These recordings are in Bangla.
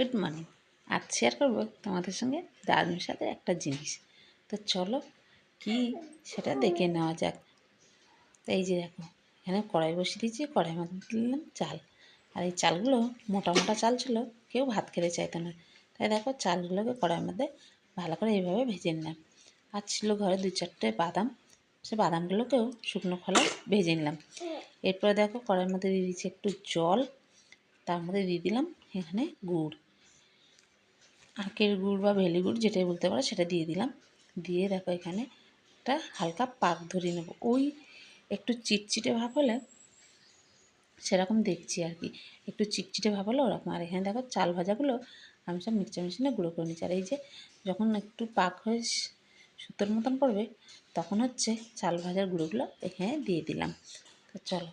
গুড মর্নিং আজ শেয়ার করব তোমাদের সঙ্গে দারুণ সাথে একটা জিনিস। তো চলো কি সেটা দেখে নেওয়া যাক। এই যে দেখো, এখানে কড়াই বসিয়ে দিয়েছি কড়াই মধ্যে দিলাম চাল। আর এই চালগুলো মোটা মোটা চাল ছিল, কেউ ভাত খেতে চাইতো না। তাই দেখো চালগুলোকে কড়াইয়ের মধ্যে ভালো করে এইভাবে ভেজে নিলাম। আর ছিল ঘরে দু চারটে বাদাম, সে বাদামগুলোকেও শুকনো খোলায় ভেজে নিলাম। এরপরে দেখো কড়াইয়ের মধ্যে দিয়ে দিচ্ছি একটু জল, তার মধ্যে দিয়ে দিলাম এখানে গুড়। আখের গুড় বা ভেলি গুড়, যেটাই বলতে পারো, সেটা দিয়ে দিলাম। দিয়ে দেখো এখানে একটা হালকা পাক ধরিয়ে নেব। ওই একটু চিটচিটে ভাব হলে সেরকম দেখছি আর কি। একটু চিটচিটে ভাব হলো ওরকম। আর এখানে দেখো চাল ভাজাগুলো আমি সব মিক্সচার মেশিনে গুঁড়ো করে নিচ্ছি। আর এই যে যখন একটু পাক হয়ে সুতোর মতন পড়বে, তখন হচ্ছে চাল ভাজার গুঁড়োগুলো এখানে দিয়ে দিলাম। তো চলো,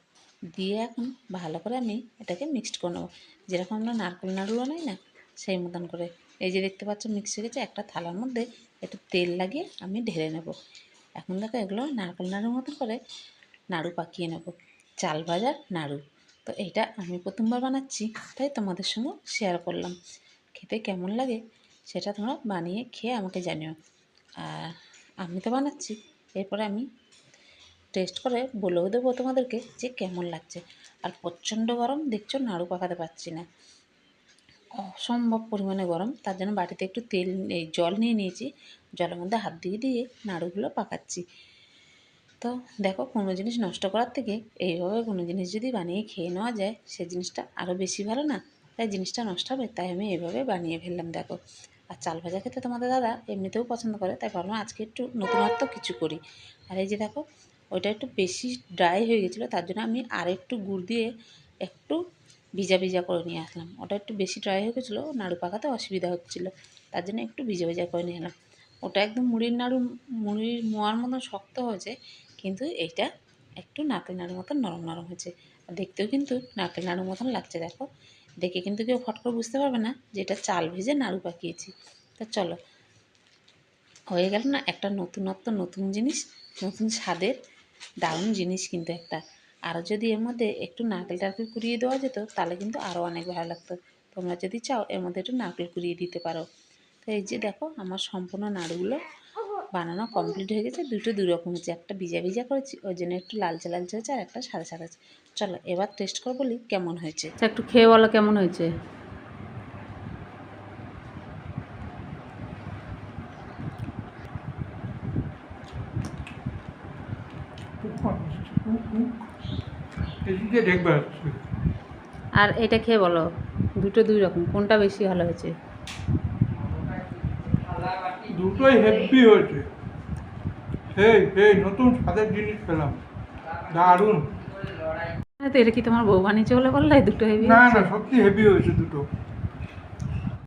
দিয়ে এখন ভালো করে আমি এটাকে মিক্সড করে নেব। যেরকম আমরা নারকেল নাড়ু বানাই না সেই মতন করে। এই যে দেখতে পাচ্ছ মিক্স হয়ে গেছে। একটা থালার মধ্যে একটু তেল লাগিয়ে আমি ঢেলে নেব। এখন দেখো, এগুলো নারকেল নাড়ুর মতন করে নাড়ু পাকিয়ে নেব। চাল ভাজার নাড়ু। তো এটা আমি প্রথমবার বানাচ্ছি, তাই তোমাদের সঙ্গে শেয়ার করলাম। খেতে কেমন লাগে সেটা তোমরা বানিয়ে খেয়ে আমাকে জানিও। আর আমি তো বানাচ্ছি, এরপরে আমি টেস্ট করে বলেও দেবো তোমাদেরকে যে কেমন লাগছে। আর প্রচণ্ড গরম, দেখছ নাড়ু পাকাতে পারছি না। অসম্ভব পরিমাণে গরম, তার জন্য বাটিতে একটু তেল এই জল নিয়ে নিয়েছি, জলের মধ্যে হাত দিয়ে দিয়ে নাড়ুগুলো পাকাচ্ছি। তো দেখো কোনো জিনিস নষ্ট করার থেকে এইভাবে কোনো জিনিস যদি বানিয়ে খেয়ে নেওয়া যায়, সে জিনিসটা আরও বেশি ভালো না? তাই জিনিসটা নষ্ট হবে, তাই আমি এইভাবে বানিয়ে ফেললাম, দেখো। আর চাল ভাজা খেতে তোমাদের দাদা এমনিতেও পছন্দ করে, তাই ভাবলাম আজকে একটু নতুনত্ব কিছু করি। আর এই যে দেখো, ওইটা একটু বেশি ড্রাই হয়ে গেছিল, তার জন্য আমি আর একটু গুড় দিয়ে একটু ভিজা ভিজা করে নিয়ে আসলাম। ওটা একটু বেশি ড্রাই হয়ে গেছিল, নাড়ু পাকাতে অসুবিধা হচ্ছিল, তার জন্য একটু ভিজা ভিজা করে নিয়ে এলাম। ওটা একদম মুড়ির নাড়ু মুড়ির মোয়ার মতন শক্ত হয়েছে, কিন্তু এইটা একটু নারকেল নাড়ুর মতন নরম নরম হয়েছে। দেখতেও কিন্তু নারকেল নাড়ুর মতন লাগছে, দেখো। দেখে কিন্তু কেউ ফট করে বুঝতে পারবে না যে এটা চাল ভেজে নাড়ু পাকিয়েছি। তা চলো, হয়ে গেল না একটা নতুনত্ব, নতুন জিনিস, নতুন স্বাদের দারুণ জিনিস কিন্তু একটা। আরও যদি এর মধ্যে একটু নারকেল টারকেল কুড়িয়ে দেওয়া যেত তাহলে কিন্তু আরও অনেক ভালো লাগতো। তোমরা যদি চাও এর মধ্যে একটু নারকেল কুড়িয়ে দিতে পারো। তো এই যে দেখো আমার সম্পূর্ণ নাড়ুগুলো বানানো কমপ্লিট হয়ে গেছে। দুটো দুই রকম হচ্ছে একটা ভিজা ভিজা করেছি ওই জন্য একটু লালচে লালচে হয়েছে আর একটা সাদা সাদা আছে চলো এবার টেস্ট করে বলি কেমন হয়েছে। আচ্ছা একটু খেয়ে বলো কেমন হয়েছে। হচ্ছে আর এটা খেয়ে বলো দুটো দুই রকম কোনটা বেশি ভালো হয়েছে? দুটোই হেভি হয়েছে। সেই সেই নতুন স্বাদের জিনিস পেলাম। দারুণ। তো এটা কি তোমার বউ বানিয়েছে বলে বললে? দুটো হেভি না না সত্যি হেভি হয়েছে দুটো।